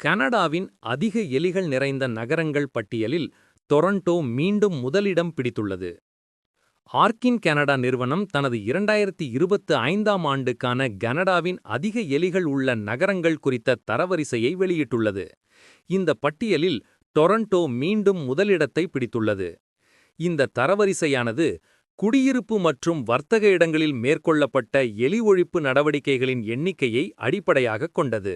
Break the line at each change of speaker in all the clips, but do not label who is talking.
கனடாவின் அதிக எலிகள் நிறைந்த நகரங்கள் பட்டியலில் டொரண்டோ மீண்டும் முதலிடம் பிடித்துள்ளது. ஆர்கின் கனடா நிறுவனம் தனது இரண்டாயிரத்தி இருபத்து ஐந்தாம் ஆண்டுக்கான கனடாவின் அதிக எலிகள் உள்ள நகரங்கள் குறித்த தரவரிசையை வெளியிட்டுள்ளது. இந்த பட்டியலில் டொரண்டோ மீண்டும் முதலிடத்தை பிடித்துள்ளது. இந்த தரவரிசையானது குடியிருப்பு மற்றும் வர்த்தக இடங்களில் மேற்கொள்ளப்பட்ட எலி ஒழிப்பு நடவடிக்கைகளின் எண்ணிக்கையை அடிப்படையாகக் கொண்டது.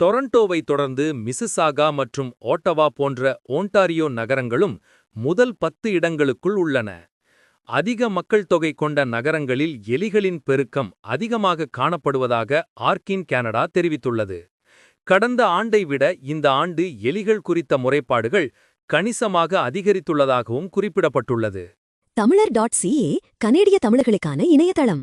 டொரண்டோவை தொடர்ந்து மிசிசாகா மற்றும் ஓட்டவா போன்ற ஓன்டாரியோ நகரங்களும் முதல் பத்து இடங்களுக்குள் உள்ளன. அதிக மக்கள் தொகை கொண்ட நகரங்களில் எலிகளின் பெருக்கம் அதிகமாக காணப்படுவதாக ஆர்கின் கனடா தெரிவித்துள்ளது. கடந்த ஆண்டை விட இந்த ஆண்டு எலிகள் குறித்த முறைப்பாடுகள் கணிசமாக அதிகரித்துள்ளதாகவும் குறிப்பிடப்பட்டுள்ளது.
தமிழர் டாட் சிஏ கனேடிய தமிழர்களுக்கான இணையதளம்.